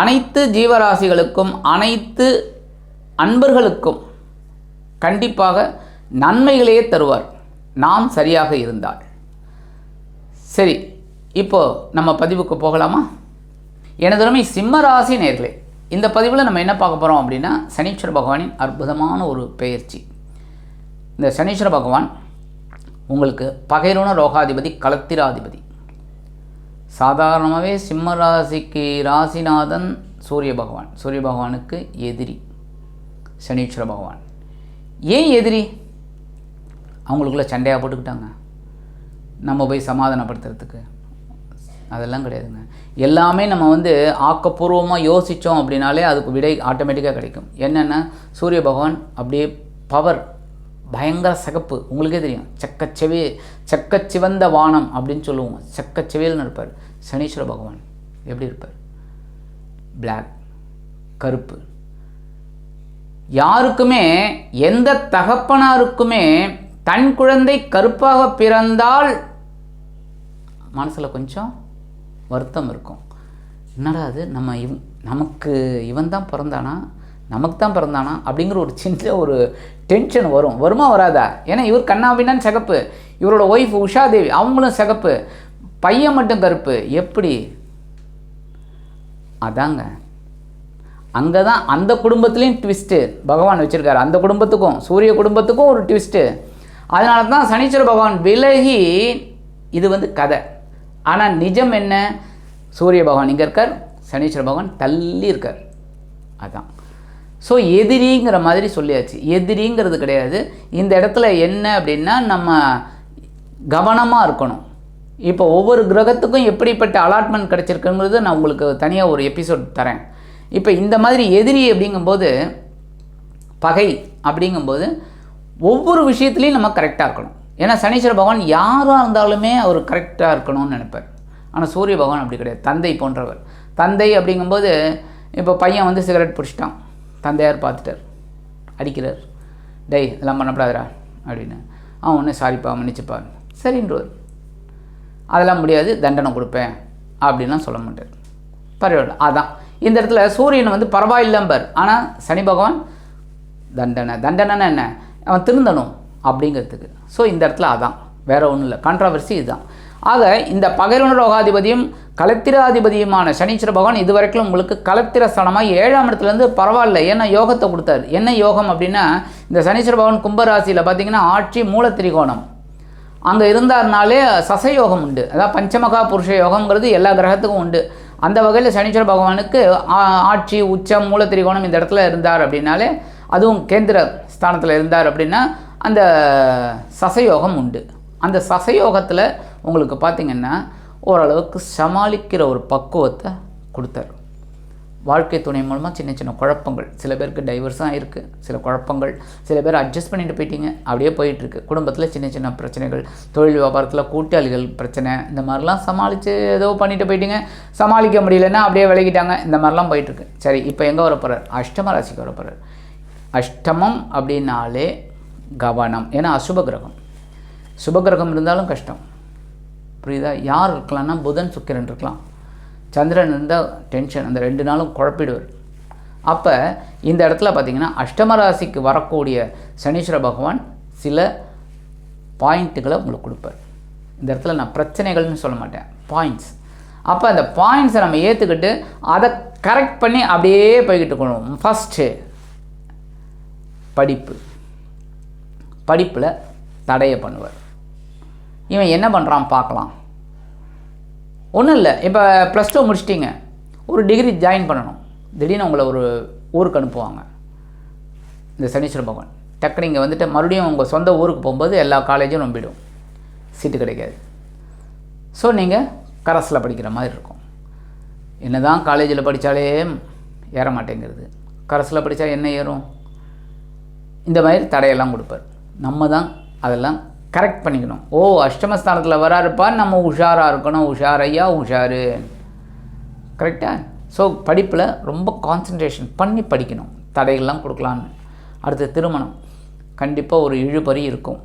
அனைத்து ஜீவராசிகளுக்கும் அனைத்து அன்பர்களுக்கும் கண்டிப்பாக நன்மைகளையே தருவார். நாம் சரியாக இருந்தால். சரி இப்போ நம்ம பதிவுக்கு போகலாமா? எனதுமே சிம்ம ராசி நேர்களே இந்த பதிவில் நம்ம என்ன பார்க்க போகிறோம் அப்படின்னா சனீஸ்வர பகவானின் அற்புதமான ஒரு பெயர்ச்சி. இந்த சனீஸ்வர பகவான் உங்களுக்கு பகைரோன ரோகாதிபதி களத்திராதிபதி. சாதாரணமாகவே சிம்ம ராசிக்கு ராசிநாதன் சூரிய பகவான். சூரிய பகவானுக்கு எதிரி. சனீஸ்வர பகவான். ஏன் எதிரி? அவங்களுக்குள்ள சண்டையாக போட்டுக்கிட்டாங்க. நம்ம போய் சமாதானப்படுத்துறதுக்கு. அதெல்லாம் கிடையாதுங்க. எல்லாமே நம்ம வந்து ஆக்கப்பூர்வமாக யோசித்தோம் அப்படின்னாலே அதுக்கு விடை ஆட்டோமேட்டிக்காக கிடைக்கும். என்னென்னா சூரிய பகவான் அப்படியே பவர் பயங்கர சகப்பு. உங்களுக்கே தெரியும். செக்கச்செவே செக்கச்சிவந்த வானம் அப்படின்னு சொல்லுவோம். செக்கச்செவேல்னு இருப்பார். சனீஸ்வர பகவான் எப்படி இருப்பார்? பிளாக் கருப்பு. யாருக்குமே எந்த தகப்பனாருக்குமே தன் குழந்தை கருப்பாக பிறந்தால் மனசில் கொஞ்சம் வருத்தம் இருக்கும். என்னடா அது? நம்ம இவ் நமக்கு இவன் தான் பிறந்தானா? நமக்கு தான் பிறந்தானா அப்படிங்கிற ஒரு சின்ன ஒரு டென்ஷன் வரும். வருமா வராதா? ஏன்னா இவர் கண்ணாபின்னான் சிகப்பு. இவரோட ஒய்ஃப் உஷாதேவி அவங்களும் சிகப்பு. பையன் மட்டும் கருப்பு. எப்படி? அதாங்க. அங்கே தான் அந்த குடும்பத்துலேயும் ட்விஸ்ட்டு பகவான் வச்சுருக்காரு. அந்த குடும்பத்துக்கும் சூரிய குடும்பத்துக்கும் ஒரு ட்விஸ்ட்டு அதனால தான் சனீஸ்வர பகவான் விலகி இது வந்து கதை. ஆனால் நிஜம் என்ன? சூரிய பகவான் இங்கே இருக்கார் சனீஸ்வர பகவான் தள்ளி இருக்கார். அதான். ஸோ எதிரிங்கிற மாதிரி சொல்லியாச்சு. எதிரிங்கிறது கிடையாது. இந்த இடத்துல என்ன அப்படின்னா நம்ம கவனமாக இருக்கணும். இப்போ ஒவ்வொரு கிரகத்துக்கும் எப்படிப்பட்ட அலாட்மெண்ட் கிடச்சிருக்குங்கிறது நான் உங்களுக்கு தனியாக ஒரு எபிசோட் தரேன். இப்போ இந்த மாதிரி எதிரி அப்படிங்கும்போது பகை அப்படிங்கும்போது ஒவ்வொரு விஷயத்துலையும் நம்ம கரெக்டாக இருக்கணும். ஏன்னா சனீஸ்வர பகவான் யாராக இருந்தாலுமே அவர் கரெக்டாக இருக்கணும்னு நினைப்பார். ஆனால் சூரிய பகவான் அப்படி கிடையாது. தந்தை போன்றவர். தந்தை அப்படிங்கும்போது இப்போ பையன் வந்து சிகரெட் பிடிச்சிட்டான். தந்தையார் பார்த்துட்டார். அடிக்கிறார். டேய் இதெல்லாம் பண்ணப்படாதரா அப்படின்னு. அவன் ஒன்று சாரிப்பா மன்னிச்சுப்பா. சரின்றவர் அதெல்லாம் முடியாது தண்டனை கொடுப்பேன் அப்படின்லாம் சொல்ல மாட்டார். பரவாயில்ல அதான். இந்த இடத்துல சூரியன் வந்து பரவாயில்லம்பர் ஆனால் சனி பகவான் தண்டனை தண்டனைன்னா என்ன? அவன் திருந்தணும் அப்படிங்கிறதுக்கு. ஸோ இந்த இடத்துல அதான். வேறு ஒன்றும் இல்லை. கான்ட்ராவர்சி இதுதான் ஆக இந்த பகைவன ரோகாதிபதியும் கலத்திராதிபதியுமான சனீஸ்வர பகவான் இதுவரைக்கும் உங்களுக்கு கலத்திர ஸ்தானமாக ஏழாம் இடத்துலேருந்து பரவாயில்ல. ஏன்னா யோகத்தை கொடுத்தாரு? என்ன யோகம் அப்படின்னா இந்த சனீஸ்வர பகவான் கும்பராசியில் பார்த்தீங்கன்னா ஆட்சி மூலத்திரிகோணம். அங்கே இருந்தாருனாலே சசயோகம் உண்டு. அதாவது பஞ்சமகா புருஷ யோகங்கிறது எல்லா கிரகத்துக்கும் உண்டு. அந்த வகையில் சனீஸ்வர பகவானுக்கு ஆ- ஆட்சி உச்சம் மூலத்திரிகோணம் இந்த இடத்துல இருந்தார் அப்படின்னாலே அதுவும் கேந்திர ஸ்தானத்தில் இருந்தார் அப்படின்னா அந்த சசயோகம் உண்டு. அந்த சசயோகத்தில் உங்களுக்கு பார்த்திங்கன்னா ஓரளவுக்கு சமாளிக்கிற ஒரு பக்குவத்தை கொடுத்தார். வாழ்க்கை துணை மூலமாக சின்ன சின்ன குழப்பங்கள். சில பேருக்கு டைவர்ஸாக இருக்குது சில குழப்பங்கள். சில பேர் அட்ஜஸ்ட் பண்ணிட்டு போயிட்டீங்க. அப்படியே போயிட்டுருக்கு. குடும்பத்தில் சின்ன சின்ன பிரச்சனைகள் தொழில் வியாபாரத்தில் கூட்டாளிகள் பிரச்சனை இந்த மாதிரிலாம் சமாளித்து ஏதோ பண்ணிட்டு போயிட்டீங்க. சமாளிக்க முடியலன்னா அப்படியே விலகிட்டாங்க. இந்த மாதிரிலாம் போயிட்டுருக்கு. சரி இப்போ எங்கே வர போகிறார் அஷ்டம ராசிக்கு வர போகிறார் அஷ்டமம் அப்படின்னாலே கவனம். ஏன்னா அசுப கிரகம். சுபகிரகம் இருந்தாலும் கஷ்டம். புரியுதா? யார் இருக்கலாம்னா புதன் சுக்கிரன் இருக்கலாம். சந்திரன் இருந்தால் டென்ஷன் அந்த ரெண்டு நாளும் குழப்பிடுவார். அப்போ இந்த இடத்துல பார்த்தீங்கன்னா அஷ்டம ராசிக்கு வரக்கூடிய சனீஸ்வர பகவான் சில பாயிண்ட்டுகளை உங்களுக்கு கொடுப்பார். இந்த இடத்துல நான் பிரச்சனைகள்னு சொல்ல மாட்டேன். பாயிண்ட்ஸ் அப்போ அந்த பாயிண்ட்ஸை நம்ம ஏற்றுக்கிட்டு அதை கரெக்ட் பண்ணி அப்படியே போய்கிட்டு இருக்கணும். ஃபஸ்ட்டு படிப்பு. படிப்பில் தடையை பண்ணுவார். இவன் என்ன பண்ணுறான் பார்க்கலாம். ஒன்றும் இல்லை. இப்போ ப்ளஸ் டூ முடிச்சிட்டிங்க. ஒரு டிகிரி ஜாயின் பண்ணணும். திடீர்னு உங்களை ஒரு ஊருக்கு அனுப்புவாங்க. இந்த சனீஸ்வர பகவான். டக்குனு இங்கே வந்துட்டு மறுபடியும் உங்கள் சொந்த ஊருக்கு போகும்போது எல்லா காலேஜும் நம்பிடும். சீட்டு கிடைக்காது. ஸோ நீங்கள் கரஸில் படிக்கிற மாதிரி இருக்கும். என்ன தான் காலேஜில் படித்தாலே ஏற மாட்டேங்கிறது. கரஸில் படித்தா என்ன ஏறும்? இந்த மாதிரி தடையெல்லாம் கொடுப்பார். நம்ம தான் அதெல்லாம் கரெக்ட் பண்ணிக்கணும். ஓ அஷ்டமஸ்தானத்தில் வராருப்பா நம்ம உஷாராக இருக்கணும். உஷாரையா உஷாரு. கரெக்டாக ஸோ படிப்பில் ரொம்ப கான்சன்ட்ரேஷன் பண்ணி படிக்கணும். தடைகள்லாம் கொடுக்கலான்னு அடுத்து திருமணம். கண்டிப்பாக ஒரு இழுபறி இருக்கும்.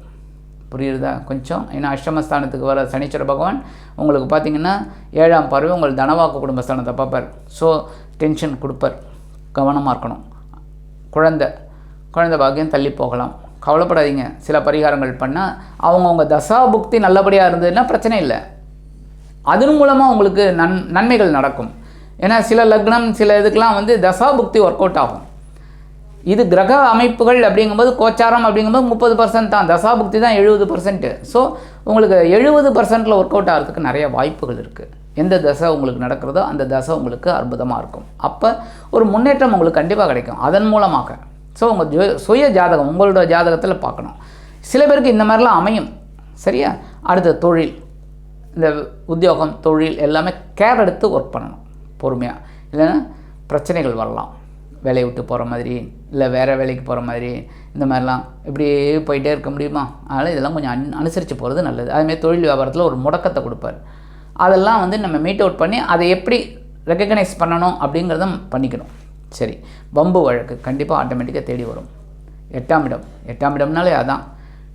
புரியுறதா கொஞ்சம். ஏன்னா அஷ்டமஸ்தானத்துக்கு வர சனீஸ்வர பகவான் உங்களுக்கு பார்த்தீங்கன்னா ஏழாம் பறவை உங்கள் தனவாக்கு குடும்பஸ்தானத்தை பார்ப்பார். ஸோ டென்ஷன் கொடுப்பார். கவனமாக இருக்கணும். குழந்தை. குழந்தை பாக்கியம் தள்ளி போகலாம். கவலைப்படாதீங்க. சில பரிகாரங்கள் பண்ணால் அவங்கவுங்க தசா புக்தி நல்லபடியாக இருந்ததுன்னா பிரச்சனை இல்லை. அதன் மூலமாக உங்களுக்கு நன் நன்மைகள் நடக்கும். ஏன்னா சில லக்னம் சில இதுக்கெலாம் வந்து தசா புக்தி ஒர்க் அவுட் ஆகும். இது கிரக அமைப்புகள் அப்படிங்கும்போது கோச்சாரம் அப்படிங்கும்போது முப்பது பர்சன்ட் தான். தசாபுக்தி தான் எழுபது பர்சன்ட்டு ஸோ உங்களுக்கு எழுபது பர்சன்ட்டில் ஒர்க் அவுட் ஆகிறதுக்கு நிறைய வாய்ப்புகள் இருக்குது எந்த தசை உங்களுக்கு நடக்கிறதோ அந்த தசை உங்களுக்கு அற்புதமாக இருக்கும். அப்போ ஒரு முன்னேற்றம் உங்களுக்கு கண்டிப்பாக கிடைக்கும். அதன் மூலமாக. ஸோ உங்கள் ஜோ சுய ஜாதகம் உங்களோட ஜாதகத்தில் பார்க்கணும். சில பேருக்கு இந்த மாதிரிலாம் அமையும். சரியா? அடுத்த தொழில். இந்த உத்தியோகம் தொழில் எல்லாமே கேர் எடுத்து ஒர்க் பண்ணணும். பொறுமையாக இல்லைன்னா பிரச்சனைகள் வரலாம். வேலையை விட்டு போகிற மாதிரி இல்லை வேறு வேலைக்கு போகிற மாதிரி இந்த மாதிரிலாம் இப்படியே போயிட்டே இருக்க முடியுமா? அதனால் இதெல்லாம் கொஞ்சம் அன் அனுசரித்து போகிறது நல்லது. அதுமாதிரி தொழில் வியாபாரத்தில் ஒரு முடக்கத்தை கொடுப்பார். அதெல்லாம் வந்து நம்ம மீட் அவுட் பண்ணி அதை எப்படி ரெக்கக்னைஸ் பண்ணணும் அப்படிங்கிறத பண்ணிக்கணும். சரி வம்பு வழக்கு கண்டிப்பாக ஆட்டோமேட்டிக்காக தேடி வரும். எட்டாம் இடம். எட்டாம் இடம்னாலே அதான்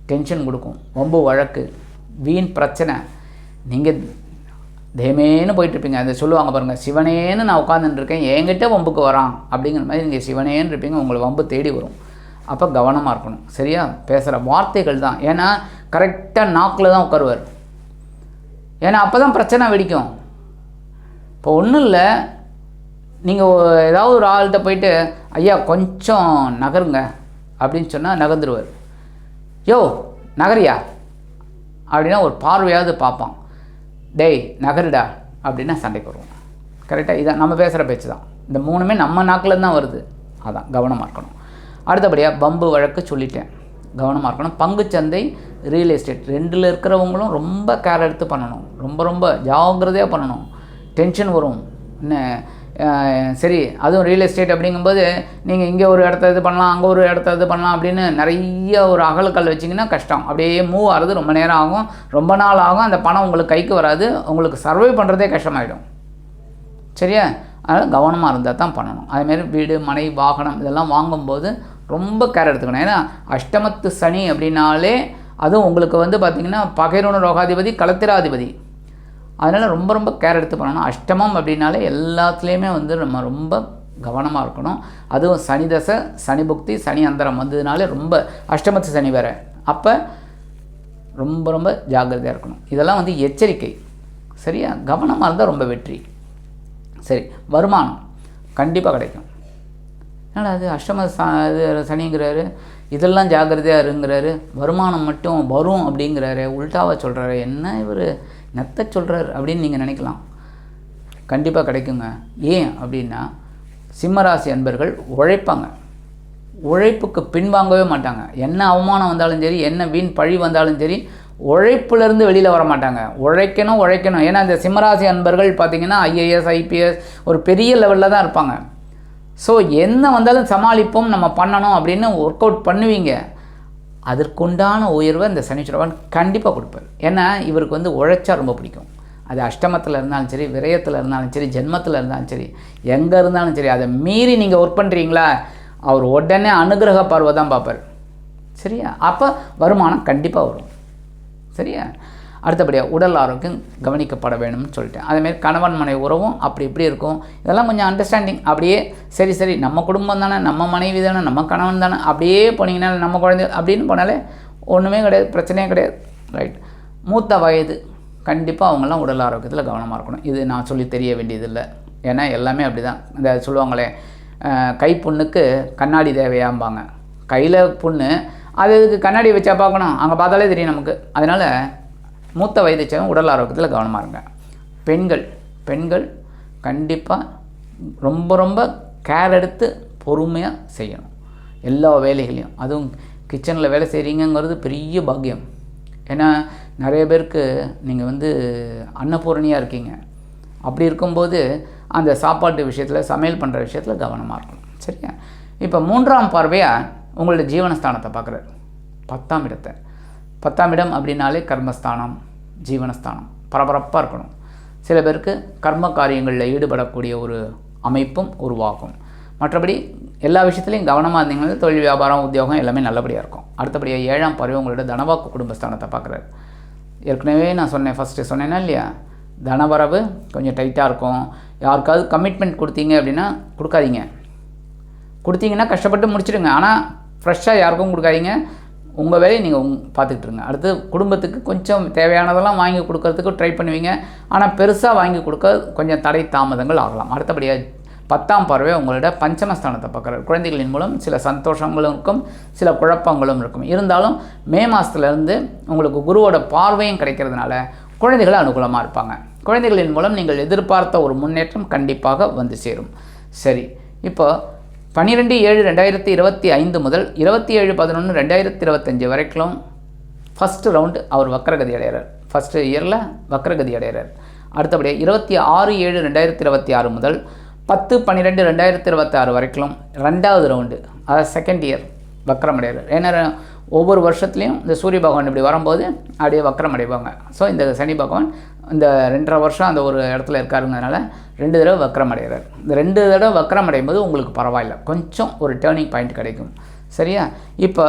டென்ஷன் கொடுக்கும். வம்பு வழக்கு வீண் பிரச்சனை. நீங்கள் தேமேன்னு போயிட்டுருப்பீங்க. அதை சொல்லுவாங்க பாருங்கள் சிவனேன்னு நான் உட்காந்துட்டுருக்கேன் என்கிட்ட வம்புக்கு வரான். அப்படிங்கிற மாதிரி நீங்கள் சிவனேன்னு இருப்பீங்க உங்களை வம்பு தேடி வரும். அப்போ கவனமாக இருக்கணும். சரியா? பேசுகிற வார்த்தைகள் தான். ஏன்னா கரெக்டாக நாக்கில் தான் உட்காருவார். ஏன்னா அப்போ தான் பிரச்சனை வெடிக்கும். இப்போ ஒன்றும் இல்லை நீங்கள் ஏதாவது ஒரு ஆள்கிட்ட போயிட்டு ஐயா கொஞ்சம் நகருங்க அப்படின்னு சொன்னால் நகர்ந்துருவார். யோ நகரியா? அப்படின்னா ஒரு பார்வையாவது பார்ப்பான். டேய் நகருடா அப்படின்னா சண்டைக்கு வருவோம் கரெக்டாக இதான் நம்ம பேசுகிற பேச்சு தான். இந்த மூணுமே நம்ம நாக்கில் தான் வருது. அதான் கவனமாக இருக்கணும். அடுத்தபடியாக பம்பு வழக்கு சொல்லிட்டேன். கவனமாக இருக்கணும். பங்குச்சந்தை ரியல் எஸ்டேட் ரெண்டில் இருக்கிறவங்களும் ரொம்ப கேர் எடுத்து பண்ணணும். ரொம்ப ரொம்ப ஜாகிரதையாக பண்ணணும். டென்ஷன் வரும். என்ன சரி அதுவும் ரியல் எஸ்டேட் அப்படிங்கும்போது நீங்கள் இங்கே ஒரு இடத்த இது பண்ணலாம் அங்கே ஒரு இடத்த இது பண்ணலாம் அப்படின்னு நிறைய ஒரு அகலக்கல் வச்சிங்கன்னா கஷ்டம். அப்படியே மூவ் ஆகிறது ரொம்ப நேரம் ஆகும். ரொம்ப நாள் ஆகும். அந்த பணம் உங்களுக்கு கைக்கு வராது. உங்களுக்கு சர்வை பண்ணுறதே கஷ்டமாயிடும். சரியா? அதனால் கவனமாக இருந்தால் தான் பண்ணணும். அதேமாரி வீடு மனை வாகனம் இதெல்லாம் வாங்கும்போது ரொம்ப கேர் எடுத்துக்கணும். ஏன்னா அஷ்டமத்து சனி அப்படின்னாலே அதுவும் உங்களுக்கு வந்து பார்த்திங்கன்னா பகைரோன ரோகாதிபதி களத்திராதிபதி அதனால் ரொம்ப ரொம்ப கேர் எடுத்து பண்ணணும் அஷ்டமம் அப்படின்னாலே எல்லாத்துலேயுமே வந்து நம்ம ரொம்ப கவனமாக இருக்கணும். அதுவும் சனி தசை சனி புக்தி சனி அந்தரம் வந்ததுனாலே ரொம்ப அஷ்டமத்து சனி வேறு. அப்போ ரொம்ப ரொம்ப ஜாக்கிரதையாக இருக்கணும். இதெல்லாம் வந்து எச்சரிக்கை. சரியா? கவனமாக இருந்தால் ரொம்ப வெற்றி. சரி வருமானம் கண்டிப்பாக கிடைக்கும். அதனால் அது அஷ்டம இது சனிங்கிறாரு இதெல்லாம் ஜாக்கிரதையாக இருங்கிறாரு வருமானம் மட்டும் வரும் அப்படிங்கிறாரு உல்டாவாக சொல்கிறாரு என்ன இவர்? நத்த சொல்கிறார் அப்படின்னு நீங்கள் நினைக்கலாம். கண்டிப்பாக கிடைக்குங்க. ஏன் அப்படின்னா சிம்மராசி அன்பர்கள் உழைப்பாங்க. உழைப்புக்கு பின்வாங்கவே மாட்டாங்க. என்ன அவமானம் வந்தாலும் சரி என்ன வீண் பழி வந்தாலும் சரி உழைப்புலேருந்து வெளியில் வர மாட்டாங்க. உழைக்கணும் உழைக்கணும். ஏன்னா இந்த சிம்மராசி அன்பர்கள் பார்த்தீங்கன்னா ஐஏஎஸ் ஐபிஎஸ் ஒரு பெரிய லெவலில் தான் இருப்பாங்க. ஸோ என்ன வந்தாலும் சமாளிப்போம் நம்ம பண்ணணும் அப்படின்னு ஒர்க் அவுட் பண்ணுவீங்க. அதற்குண்டான உயர்வை இந்த சனீஸ்வரவன் கண்டிப்பாக கொடுப்பார். ஏன்னா இவருக்கு வந்து உழைச்சா ரொம்ப பிடிக்கும். அது அஷ்டமத்தில் இருந்தாலும் சரி விரயத்தில் இருந்தாலும் சரி ஜென்மத்தில் இருந்தாலும் சரி எங்கே இருந்தாலும் சரி அதை மீறி நீங்கள் ஒர்க் பண்ணுறீங்களா அவர் உடனே அனுகிரக பார்வை தான் பார்ப்பார். சரியா? அப்போ வருமானம் கண்டிப்பாக வரும். சரியா? அடுத்தபடியாக உடல் ஆரோக்கியம் கவனிக்கப்பட வேணும்னு சொல்லிட்டேன். அதேமாரி கணவன் மனைவி உறவும் அப்படி இப்படி இருக்கும். இதெல்லாம் கொஞ்சம் அண்டர்ஸ்டாண்டிங் அப்படியே சரி சரி நம்ம குடும்பம் தானே நம்ம மனைவி தானே நம்ம கணவன் தானே அப்படியே போனீங்கன்னா நம்ம குழந்தை அப்படின்னு போனாலே ஒன்றுமே கிடையாது பிரச்சனையே கிடையாது. ரைட் மூத்த வயது கண்டிப்பாக அவங்கெல்லாம் உடல் ஆரோக்கியத்தில் கவனமாக இருக்கணும். இது நான் சொல்லி தெரிய வேண்டியதில்லை. ஏன்னா எல்லாமே அப்படி தான் இந்த சொல்லுவாங்களே கை புண்ணுக்கு கண்ணாடி தேவையாம்பாங்க. கையில் புண்ணு அது இதுக்கு கண்ணாடி வச்சா பார்க்கணும்? அங்கே பார்த்தாலே தெரியும் நமக்கு. அதனால் மூத்த வயதை சேர்ந்த உடல் ஆரோக்கியத்தில் கவனமாக இருங்க. பெண்கள் பெண்கள் கண்டிப்பாக ரொம்ப ரொம்ப கேர் எடுத்து பொறுமையாக செய்யணும். எல்லா வேலைகளையும். அதுவும் கிச்சனில் வேலை செய்கிறீங்கங்கிறது பெரிய பாக்கியம். ஏன்னா நிறைய பேருக்கு நீங்கள் வந்து அன்னபூரணியாக இருக்கீங்க. அப்படி இருக்கும்போது அந்த சாப்பாட்டு விஷயத்தில் சமையல் பண்ணுற விஷயத்தில் கவனமாக இருக்கணும். சரியா? இப்போ மூன்றாம் பார்வையாக உங்களோட ஜீவனஸ்தானத்தை பார்க்குறாரு. பத்தாம் இடத்தை. பத்தாம் இடம் அப்படின்னாலே கர்மஸ்தானம் ஜீவனஸ்தானம். பரபரப்பாக இருக்கணும். சில பேருக்கு கர்ம காரியங்களில் ஈடுபடக்கூடிய ஒரு அமைப்பும் உருவாகும். மற்றபடி எல்லா விஷயத்துலையும் கவனமாக இருந்தீங்கன்னா தொழில் வியாபாரம் உத்தியோகம் எல்லாமே நல்லபடியாக இருக்கும். அடுத்தபடியாக ஏழாம் பறவை உங்களோட தனவாக்கு குடும்பஸ்தானத்தை பார்க்குறாரு. ஏற்கனவே நான் சொன்னேன் ஃபஸ்ட்டு சொன்னேன்னா இல்லையா? தனவரவு கொஞ்சம் டைட்டாக இருக்கும். யாருக்காவது கமிட்மெண்ட் கொடுத்தீங்க அப்படின்னா கொடுக்காதீங்க. கொடுத்தீங்கன்னா கஷ்டப்பட்டு முடிச்சிடுங்க. ஆனால் ஃப்ரெஷ்ஷாக யாருக்கும் கொடுக்காதீங்க. உங்கள் வேலையை நீங்கள் பார்த்துக்கிட்டு இருங்க. அடுத்து குடும்பத்துக்கு கொஞ்சம் தேவையானதெல்லாம் வாங்கி கொடுக்கறதுக்கு ட்ரை பண்ணுவீங்க. ஆனால் பெருசாக வாங்கி கொடுக்க கொஞ்சம் தடை தாமதங்கள் ஆகலாம். அடுத்தபடியாக பத்தாம் பார்வை உங்களோட பஞ்சமஸ்தானத்தை பார்க்குறாரு. குழந்தைகளின் மூலம் சில சந்தோஷங்களும் இருக்கும் சில குழப்பங்களும் இருக்கும். இருந்தாலும் மே மாதத்துலேருந்து உங்களுக்கு குருவோட பார்வையும் கிடைக்கிறதுனால குழந்தைகள் அனுகூலமாக இருப்பாங்க. குழந்தைகளின் மூலம் நீங்கள் எதிர்பார்த்த ஒரு முன்னேற்றம் கண்டிப்பாக வந்து சேரும். சரி இப்போ பன்னிரெண்டு ஏழு ரெண்டாயிரத்தி இருபத்தி ஐந்து முதல் இருபத்தி ஏழு பதினொன்று ரெண்டாயிரத்தி இருபத்தஞ்சி வரைக்கும் ஃபஸ்ட்டு ரவுண்டு அவர் வக்கரகதி அடைகிறார். ஃபஸ்ட்டு இயரில் வக்கரகதி அடைகிறார். அடுத்தபடியாக இருபத்தி ஆறு ஏழு ரெண்டாயிரத்தி இருபத்தி ஆறு முதல் பத்து பன்னிரெண்டு ரெண்டாயிரத்தி இருபத்தி ஆறு வரைக்கும் ரெண்டாவது ரவுண்டு அதாவது செகண்ட் இயர் வக்ரம் அடைகிறார் ஏன்னா ஒவ்வொரு வருஷத்துலேயும் இந்த சூரிய பகவான் இப்படி வரும்போது அப்படியே வக்கரம் அடைவாங்க ஸோ இந்த சனி பகவான் இந்த ரெண்டரை வருஷம் அந்த ஒரு இடத்துல இருக்காருங்கிறதுனால ரெண்டு தடவை வக்கரம் அடைகிறார் இந்த ரெண்டு தடவை வக்கரம் அடையும் போது உங்களுக்கு பரவாயில்ல. கொஞ்சம் ஒரு டேர்னிங் பாயிண்ட் கிடைக்கும். சரியா? இப்போ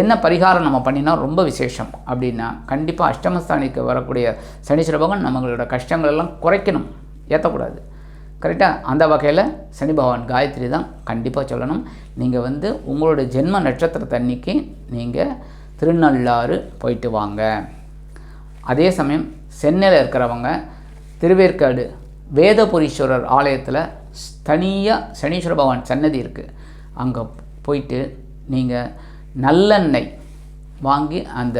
என்ன பரிகாரம் நம்ம பண்ணினா ரொம்ப விசேஷம் அப்படின்னா கண்டிப்பாக அஷ்டமஸ்தானிக்கு வரக்கூடிய சனீஸ்வர பகவான் நம்மளோட கஷ்டங்கள் எல்லாம் குறைக்கணும். ஏற்றக்கூடாது கரெக்டாக அந்த வகையில் சனி பகவான் காயத்ரி தான் கண்டிப்பாக சொல்லணும். நீங்கள் வந்து உங்களோட ஜென்ம நட்சத்திரத்தன்னைக்கு நீங்கள் திருநள்ளாறு போயிட்டு வாங்க. அதே சமயம் சென்னையில் இருக்கிறவங்க திருவேற்காடு வேதபுரீஸ்வரர் ஆலயத்தில் தனியாக சனீஸ்வர பகவான் சன்னதி இருக்குது அங்கே போயிட்டு நீங்கள் நல்லெண்ணெய் வாங்கி அந்த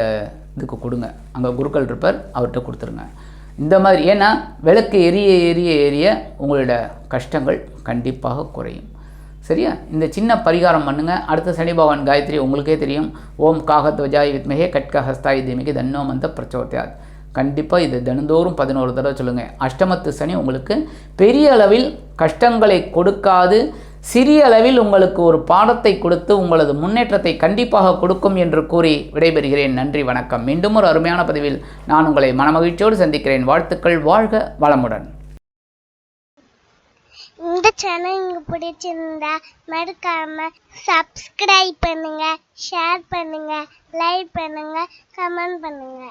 இதுக்கு கொடுங்க. அங்கே குருக்கள் இருப்பார் அவர்கிட்ட கொடுத்துருங்க. இந்த மாதிரி ஏன்னா விளக்கு எரிய எரிய எரிய உங்களோட கஷ்டங்கள் கண்டிப்பாக குறையும். சரியா? இந்த சின்ன பரிகாரம் பண்ணுங்கள் அடுத்த சனி பகவான் காயத்ரி உங்களுக்கே தெரியும். ஓம் காகத்வஜாய் வித்மகே கட்க ஹஸ்தாய் தேமிகி தன்னோ மந்த பிரச்சோத்தியாது கண்டிப்பாக இது தினந்தோறும் பதினோரு தடவை சொல்லுங்கள் அஷ்டமத்து சனி உங்களுக்கு பெரிய அளவில் கஷ்டங்களை கொடுக்காது. சிறிய அளவில் உங்களுக்கு ஒரு பாடத்தை கொடுத்து உங்களது முன்னேற்றத்தை கண்டிப்பாக கொடுக்கும் என்று கூறி விடைபெறுகிறேன். நன்றி வணக்கம். மீண்டும் ஒரு அருமையான பதிவில் நான் உங்களை மனமகிழ்ச்சியோடு சந்திக்கிறேன். வாழ்த்துக்கள் வாழ்க வளமுடன். இந்த சேனல் உங்களுக்கு பிடிச்சிருந்தா மறக்காம சப்ஸ்கிரைப் பண்ணுங்க ஷேர் பண்ணுங்க லைக் பண்ணுங்க கமெண்ட் பண்ணுங்க.